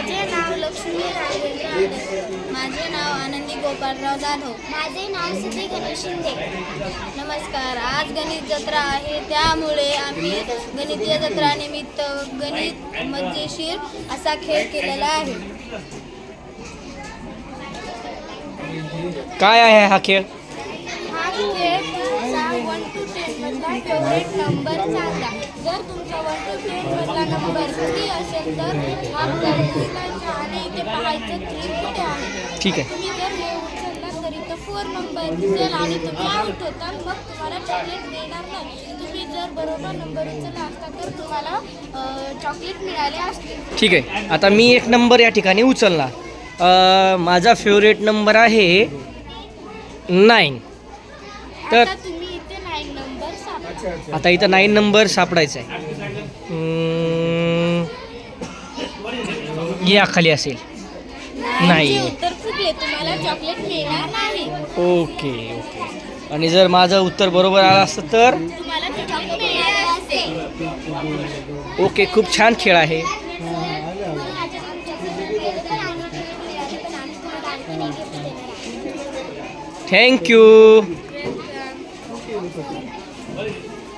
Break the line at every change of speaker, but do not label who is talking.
माझे नाव लक्ष्मी राजेंद्र.
माझे नाव आनंदी गोपाळराव जाधव.
माझे नाव सिद्धी गणेश शिंदे.
नमस्कार. आज गणित जत्रा आहे. त्यामुळे आम्ही गणितीय जत्रानिमित्त गणित मजेशीर असा खेळ केलेला आहे.
काय आहे हा खेळ
हा खेळ तुमचा वन टू टेन मधला फेवरेट नंबर सांगा. जर तुमचा वन टू टेन मधला नंबर किती असेल तर खेळ उचलायचा आणि इथे पाहायचं थ्री कुठे आहे?
ठीक आहे.
तुम्ही जर हे उचलला तर इथं फोर नंबर दिसेल आणि तुम्ही आउट होता मग तुम्हाला चॉकलेट मिळणार नाही. तुम्ही जर बरोबर नंबर उचलला असता तर तुम्हाला चॉकलेट मिळाले असते.
ठीक आहे. आता मी एक नंबर या ठिकाणी उचलला अ, माझा फेवरेट नंबर आहे नाईन तर
आता तुम्ही
आता इथं नाईन नंबर सापडायचा आहे. या खाली असेल. नाही. Okay okay. आणि जर माझं उत्तर बरोबर आलं असतं तर? ओके खूप छान खेळ आहे. Thank you Hey.